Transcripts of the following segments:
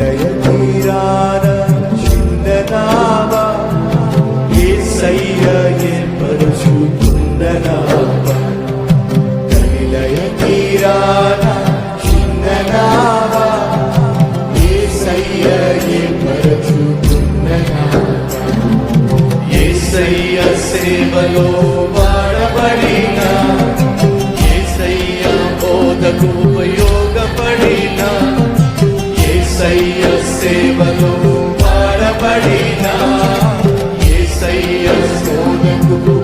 హృదయ తీరాన చిన్ననామ ఏసయ్య ఏర్పరుచుతున్ననామ కనిలయ తీరాన చిన్ననామ ఏసయ్య ఏర్పరుచుతున్ననామ ఏసయ్య సేవలో వాడబడిన ఏసయ్య బోధకు ఉపయోగ and the.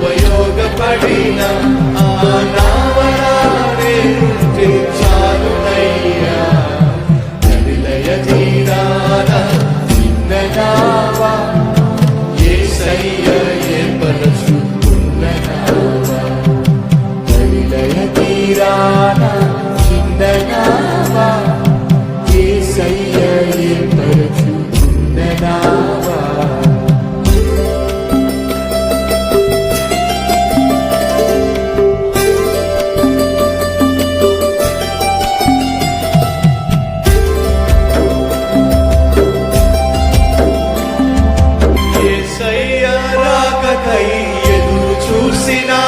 కై ఎదురు చూసినా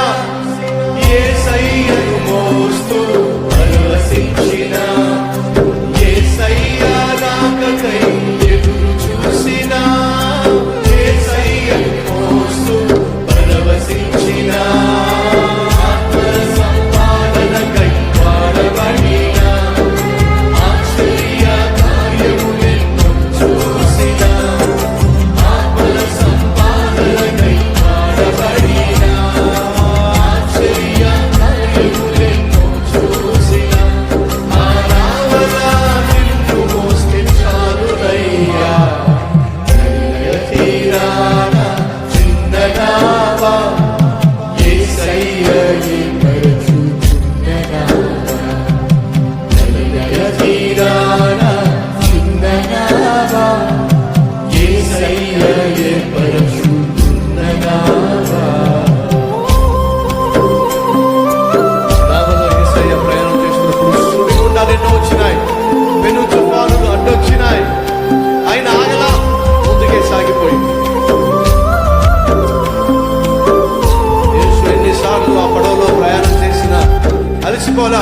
వల్ల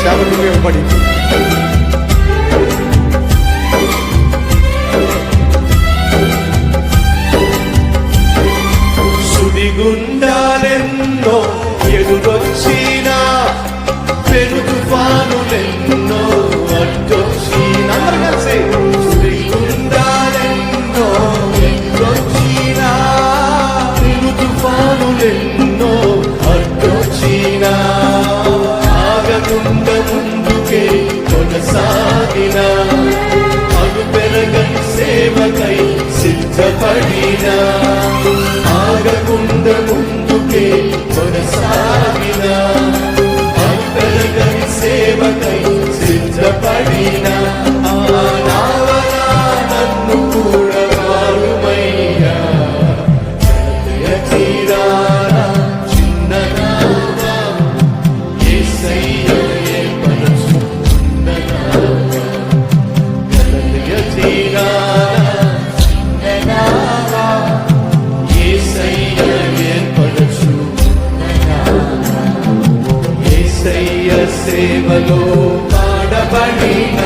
సేవకు ఉపయోగపడింది సుడిగుండాలెన్నో ఎదురు సాగిన అను పెరగని సేవకై సిద్ధపడిన. ఆగకుండా ముందుకే పాడబడిన